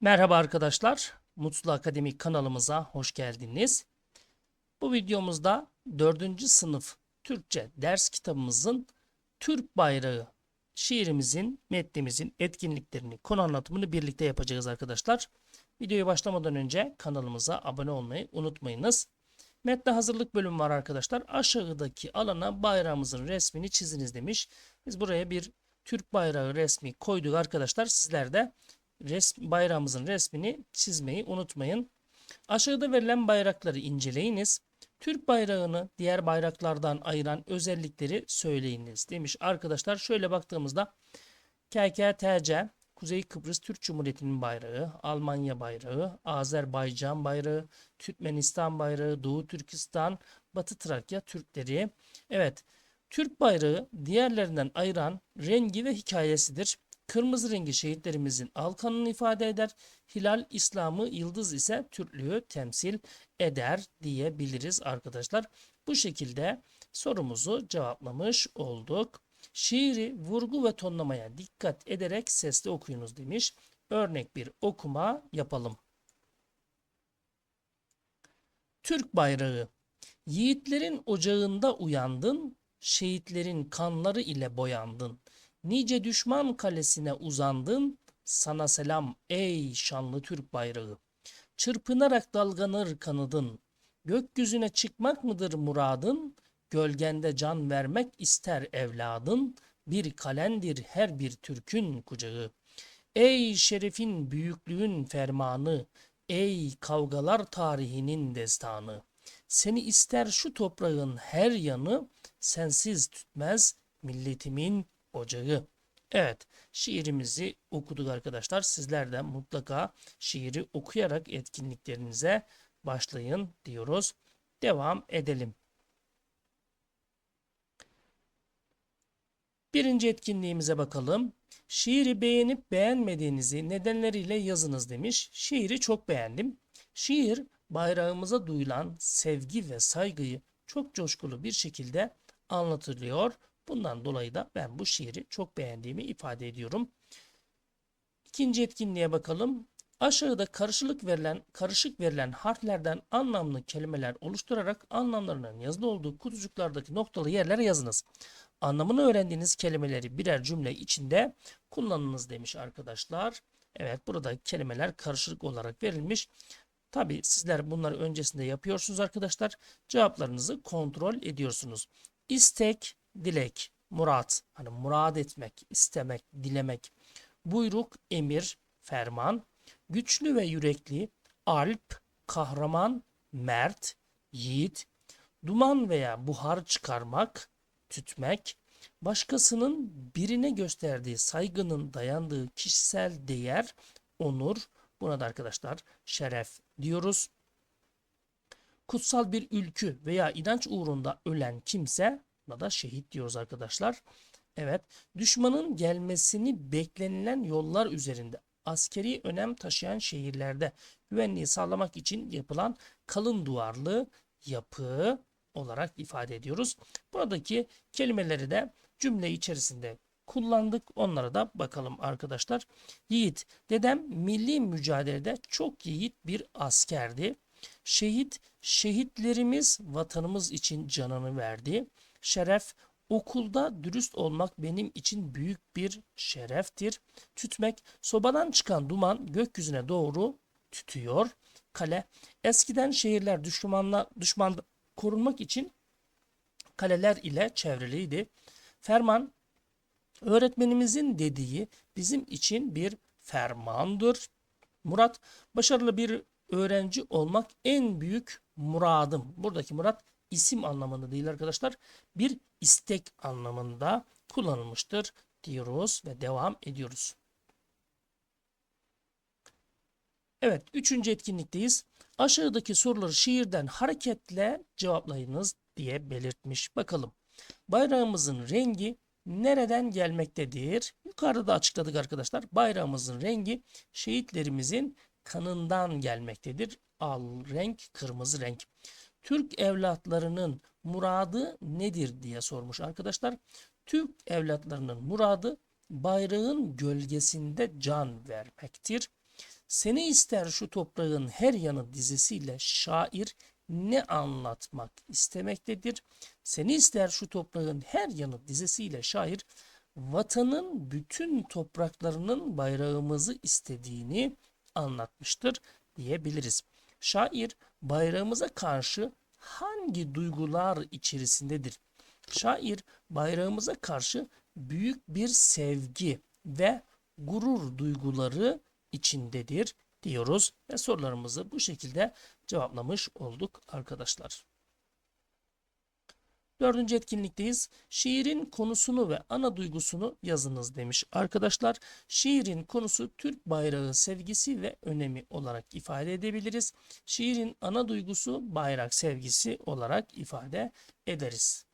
Merhaba arkadaşlar, Mutlu Akademik kanalımıza hoş geldiniz. Bu videomuzda 4. sınıf Türkçe ders kitabımızın Türk bayrağı şiirimizin, metnimizin etkinliklerini, konu anlatımını birlikte yapacağız arkadaşlar. Videoya başlamadan önce kanalımıza abone olmayı unutmayınız. Metne hazırlık bölümü var arkadaşlar. Aşağıdaki alana bayrağımızın resmini çiziniz demiş. Biz buraya bir Türk bayrağı resmi koyduk arkadaşlar. Sizler de resm, bayrağımızın resmini çizmeyi unutmayın. Aşağıda verilen bayrakları inceleyiniz. Türk bayrağını diğer bayraklardan ayıran özellikleri söyleyiniz demiş. Arkadaşlar şöyle baktığımızda KKTC Kuzey Kıbrıs Türk Cumhuriyeti'nin bayrağı, Almanya bayrağı, Azerbaycan bayrağı, Türkmenistan bayrağı, Doğu Türkistan, Batı Trakya Türkleri. Evet, Türk bayrağı diğerlerinden ayıran rengi ve hikayesidir. Kırmızı rengi şehitlerimizin alkanını ifade eder. Hilal İslam'ı, yıldız ise Türklüğü temsil eder diyebiliriz arkadaşlar. Bu şekilde sorumuzu cevaplamış olduk. Şiiri vurgu ve tonlamaya dikkat ederek sesli okuyunuz demiş. Örnek bir okuma yapalım. Türk bayrağı Yiğitlerin ocağında uyandın, şehitlerin kanları ile boyandın. Nice düşman kalesine uzandın, sana selam ey şanlı Türk bayrağı. Çırpınarak dalganır kanadın, gökyüzüne çıkmak mıdır muradın? Gölgende can vermek ister evladın, bir kalendir her bir Türk'ün kucağı. Ey şerefin büyüklüğün fermanı, ey kavgalar tarihinin destanı. Seni ister şu toprağın her yanı, sensiz tütmez milletimin ocağı. Evet, şiirimizi okuduk arkadaşlar. Sizler de mutlaka şiiri okuyarak etkinliklerinize başlayın diyoruz. Devam edelim. Birinci etkinliğimize bakalım. Şiiri beğenip beğenmediğinizi nedenleriyle yazınız demiş. Şiiri çok beğendim. Şiir bayrağımıza duyulan sevgi ve saygıyı çok coşkulu bir şekilde anlatılıyor. Bundan dolayı da ben bu şiiri çok beğendiğimi ifade ediyorum. İkinci etkinliğe bakalım. Aşağıda karışık verilen karışık verilen harflerden anlamlı kelimeler oluşturarak anlamlarının yazılı olduğu kutucuklardaki noktalı yerlere yazınız. Anlamını öğrendiğiniz kelimeleri birer cümle içinde kullanınız demiş arkadaşlar. Evet burada kelimeler karışık olarak verilmiş. Tabi sizler bunları öncesinde yapıyorsunuz arkadaşlar. Cevaplarınızı kontrol ediyorsunuz. İstek, dilek, murat, hani murad etmek, istemek, dilemek, buyruk, emir, ferman, güçlü ve yürekli, alp, kahraman, mert, yiğit, duman veya buhar çıkarmak, tütmek, başkasının birine gösterdiği saygının dayandığı kişisel değer, onur, buna da arkadaşlar şeref diyoruz. Kutsal bir ülkü veya inanç uğrunda ölen kimse Buna da şehit diyoruz arkadaşlar. Evet, düşmanın gelmesini beklenilen yollar üzerinde askeri önem taşıyan şehirlerde güvenliği sağlamak için yapılan kalın duvarlı yapı olarak ifade ediyoruz. Buradaki kelimeleri de cümle içerisinde kullandık. Onlara da bakalım arkadaşlar. Yiğit. Dedem milli mücadelede çok yiğit bir askerdi. Şehit, şehitlerimiz vatanımız için canını verdi şeref, okulda dürüst olmak benim için büyük bir şereftir. Tütmek, sobadan çıkan duman gökyüzüne doğru tütüyor. Kale, eskiden şehirler düşmanla, düşman korunmak için kaleler ile çevreliydi. Ferman, öğretmenimizin dediği bizim için bir fermandır. Murat, başarılı bir öğrenci olmak en büyük muradım. Buradaki murat isim anlamında değil arkadaşlar. Bir istek anlamında kullanılmıştır diyoruz ve devam ediyoruz. Evet, üçüncü etkinlikteyiz. Aşağıdaki soruları şiirden hareketle cevaplayınız diye belirtmiş. Bakalım. Bayrağımızın rengi nereden gelmektedir? Yukarıda da açıkladık arkadaşlar. Bayrağımızın rengi şehitlerimizin kanından gelmektedir. Al renk, kırmızı renk. Türk evlatlarının muradı nedir diye sormuş arkadaşlar. Türk evlatlarının muradı bayrağın gölgesinde can vermektir. Seni ister şu toprağın her yanı dizisiyle şair ne anlatmak istemektedir? Seni ister şu toprağın her yanı dizisiyle şair vatanın bütün topraklarının bayrağımızı istediğini anlatmıştır diyebiliriz. Şair bayrağımıza karşı hangi duygular içerisindedir? Şair bayrağımıza karşı büyük bir sevgi ve gurur duyguları içindedir diyoruz ve sorularımızı bu şekilde cevaplamış olduk arkadaşlar. Dördüncü etkinlikteyiz. Şiirin konusunu ve ana duygusunu yazınız demiş. Arkadaşlar şiirin konusu Türk bayrağı sevgisi ve önemi olarak ifade edebiliriz. Şiirin ana duygusu bayrak sevgisi olarak ifade ederiz.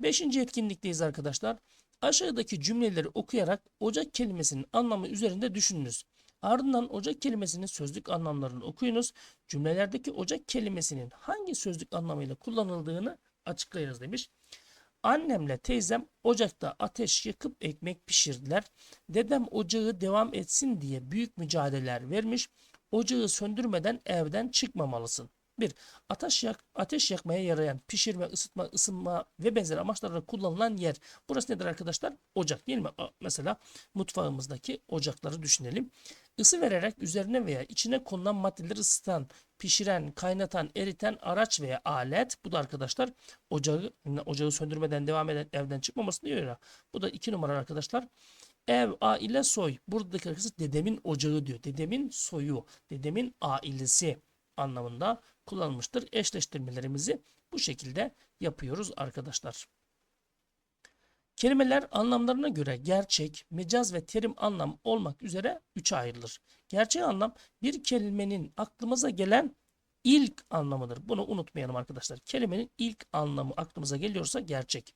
Beşinci etkinlikteyiz arkadaşlar. Aşağıdaki cümleleri okuyarak ocak kelimesinin anlamı üzerinde düşününüz. Ardından ocak kelimesinin sözlük anlamlarını okuyunuz. Cümlelerdeki ocak kelimesinin hangi sözlük anlamıyla kullanıldığını açıklayınız demiş. Annemle teyzem ocakta ateş yakıp ekmek pişirdiler. Dedem ocağı devam etsin diye büyük mücadeleler vermiş. Ocağı söndürmeden evden çıkmamalısın. 1. Ateş, yak, ateş yakmaya yarayan, pişirme, ısıtma, ısınma ve benzeri amaçlarla kullanılan yer. Burası nedir arkadaşlar? Ocak değil mi? Mesela mutfağımızdaki ocakları düşünelim. Isı vererek üzerine veya içine konulan maddeleri ısıtan, pişiren, kaynatan, eriten araç veya alet. Bu da arkadaşlar ocağı, ocağı söndürmeden devam eden evden çıkmamasını diyor ya. Bu da iki numara arkadaşlar. Ev, aile, soy. Buradaki arkadaşlar dedemin ocağı diyor. Dedemin soyu, dedemin ailesi anlamında kullanılmıştır. Eşleştirmelerimizi bu şekilde yapıyoruz arkadaşlar. Kelimeler anlamlarına göre gerçek, mecaz ve terim anlam olmak üzere üçe ayrılır. Gerçek anlam bir kelimenin aklımıza gelen ilk anlamıdır. Bunu unutmayalım arkadaşlar. Kelimenin ilk anlamı aklımıza geliyorsa gerçek.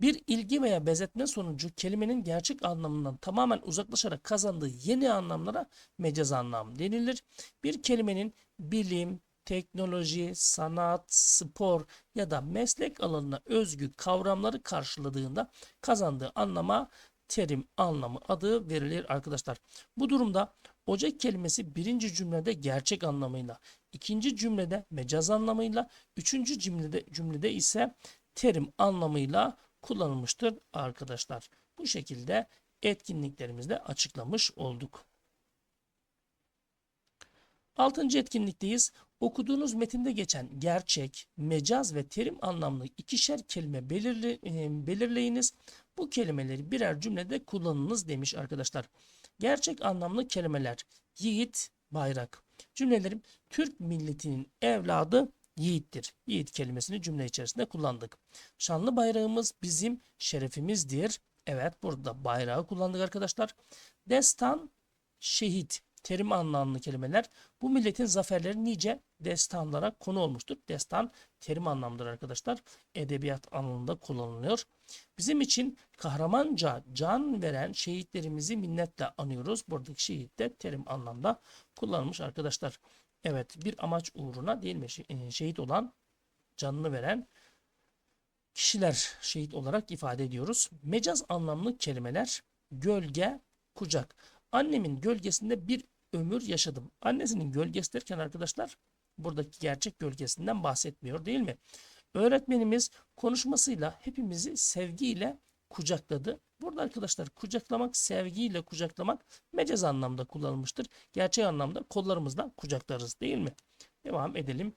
Bir ilgi veya bezetme sonucu kelimenin gerçek anlamından tamamen uzaklaşarak kazandığı yeni anlamlara mecaz anlam denilir. Bir kelimenin bilim, teknoloji, sanat, spor ya da meslek alanına özgü kavramları karşıladığında kazandığı anlama terim anlamı adı verilir arkadaşlar. Bu durumda ocak kelimesi birinci cümlede gerçek anlamıyla, ikinci cümlede mecaz anlamıyla, üçüncü cümlede, cümlede ise terim anlamıyla kullanılmıştır arkadaşlar. Bu şekilde etkinliklerimizde açıklamış olduk. Altıncı etkinlikteyiz. Okuduğunuz metinde geçen gerçek, mecaz ve terim anlamlı ikişer kelime e, belirleyiniz. Bu kelimeleri birer cümlede kullanınız demiş arkadaşlar. Gerçek anlamlı kelimeler yiğit, bayrak. Cümlelerim Türk milletinin evladı yiğittir. Yiğit kelimesini cümle içerisinde kullandık. Şanlı bayrağımız bizim şerefimizdir. Evet burada bayrağı kullandık arkadaşlar. Destan, şehit terim anlamlı kelimeler bu milletin zaferleri nice destanlara konu olmuştur. Destan terim anlamdır arkadaşlar. Edebiyat alanında kullanılıyor. Bizim için kahramanca can veren şehitlerimizi minnetle anıyoruz. Buradaki şehit de terim anlamda kullanılmış arkadaşlar. Evet bir amaç uğruna değil mi e, şehit olan canını veren kişiler şehit olarak ifade ediyoruz. Mecaz anlamlı kelimeler gölge, kucak. Annemin gölgesinde bir ömür yaşadım. Annesinin gölgesi derken arkadaşlar buradaki gerçek gölgesinden bahsetmiyor değil mi? Öğretmenimiz konuşmasıyla hepimizi sevgiyle kucakladı. Burada arkadaşlar kucaklamak, sevgiyle kucaklamak mecaz anlamda kullanılmıştır. Gerçek anlamda kollarımızla kucaklarız değil mi? Devam edelim.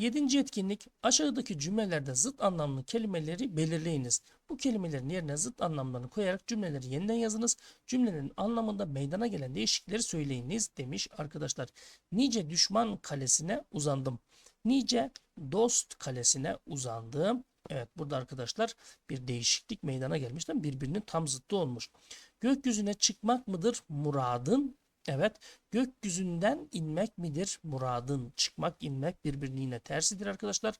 Yedinci etkinlik aşağıdaki cümlelerde zıt anlamlı kelimeleri belirleyiniz. Bu kelimelerin yerine zıt anlamlarını koyarak cümleleri yeniden yazınız. Cümlenin anlamında meydana gelen değişiklikleri söyleyiniz demiş arkadaşlar. Nice düşman kalesine uzandım. Nice dost kalesine uzandım. Evet burada arkadaşlar bir değişiklik meydana gelmiş. Birbirinin tam zıttı olmuş. Gökyüzüne çıkmak mıdır muradın Evet, gökyüzünden inmek midir muradın? Çıkmak, inmek birbirinin yine tersidir arkadaşlar.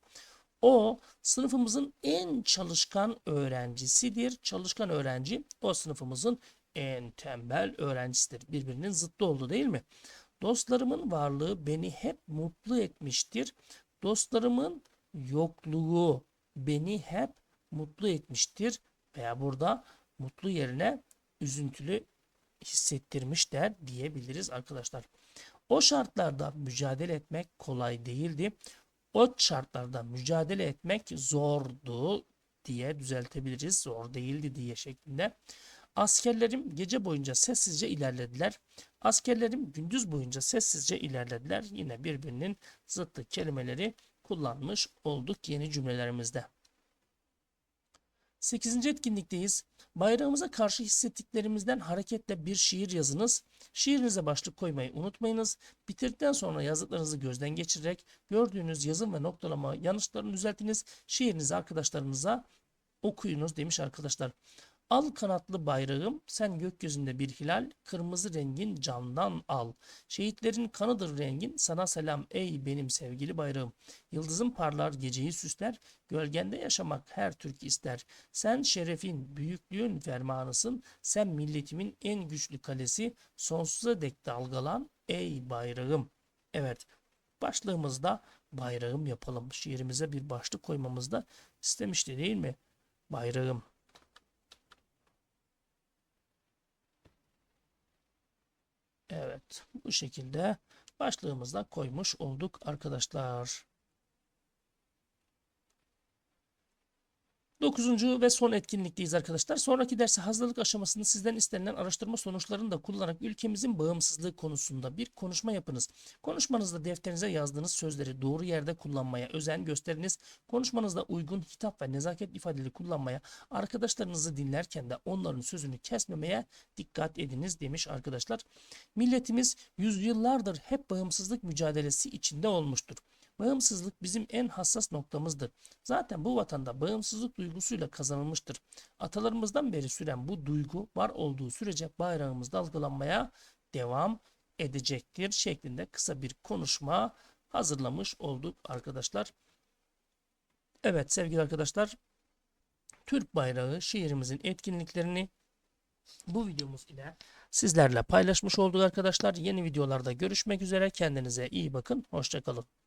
O sınıfımızın en çalışkan öğrencisidir. Çalışkan öğrenci o sınıfımızın en tembel öğrencisidir. Birbirinin zıttı oldu değil mi? Dostlarımın varlığı beni hep mutlu etmiştir. Dostlarımın yokluğu beni hep mutlu etmiştir. Veya burada mutlu yerine üzüntülü hissettirmişler diyebiliriz arkadaşlar. O şartlarda mücadele etmek kolay değildi. O şartlarda mücadele etmek zordu diye düzeltebiliriz. Zor değildi diye şeklinde. Askerlerim gece boyunca sessizce ilerlediler. Askerlerim gündüz boyunca sessizce ilerlediler. Yine birbirinin zıttı kelimeleri kullanmış olduk yeni cümlelerimizde. 8. etkinlikteyiz. Bayrağımıza karşı hissettiklerimizden hareketle bir şiir yazınız. Şiirinize başlık koymayı unutmayınız. Bitirdikten sonra yazdıklarınızı gözden geçirerek gördüğünüz yazım ve noktalama yanlışlarını düzeltiniz. Şiirinizi arkadaşlarınıza okuyunuz demiş arkadaşlar. Al kanatlı bayrağım, sen gökyüzünde bir hilal, kırmızı rengin candan al. Şehitlerin kanıdır rengin, sana selam ey benim sevgili bayrağım. Yıldızın parlar geceyi süsler, gölgende yaşamak her Türk ister. Sen şerefin, büyüklüğün fermanısın, sen milletimin en güçlü kalesi, sonsuza dek dalgalan ey bayrağım. Evet, başlığımızda bayrağım yapalım. Şiirimize bir başlık koymamızda istemişti değil mi? Bayrağım. Evet, bu şekilde başlığımızda koymuş olduk arkadaşlar. Dokuzuncu ve son etkinlikteyiz arkadaşlar. Sonraki derse hazırlık aşamasında sizden istenilen araştırma sonuçlarını da kullanarak ülkemizin bağımsızlığı konusunda bir konuşma yapınız. Konuşmanızda defterinize yazdığınız sözleri doğru yerde kullanmaya özen gösteriniz. Konuşmanızda uygun hitap ve nezaket ifadeleri kullanmaya, arkadaşlarınızı dinlerken de onların sözünü kesmemeye dikkat ediniz demiş arkadaşlar. Milletimiz yüzyıllardır hep bağımsızlık mücadelesi içinde olmuştur. Bağımsızlık bizim en hassas noktamızdır. Zaten bu vatanda bağımsızlık duygusuyla kazanılmıştır. Atalarımızdan beri süren bu duygu var olduğu sürece bayrağımız dalgalanmaya devam edecektir şeklinde kısa bir konuşma hazırlamış olduk arkadaşlar. Evet sevgili arkadaşlar Türk bayrağı şiirimizin etkinliklerini bu videomuz ile sizlerle paylaşmış olduk arkadaşlar. Yeni videolarda görüşmek üzere. Kendinize iyi bakın. Hoşçakalın.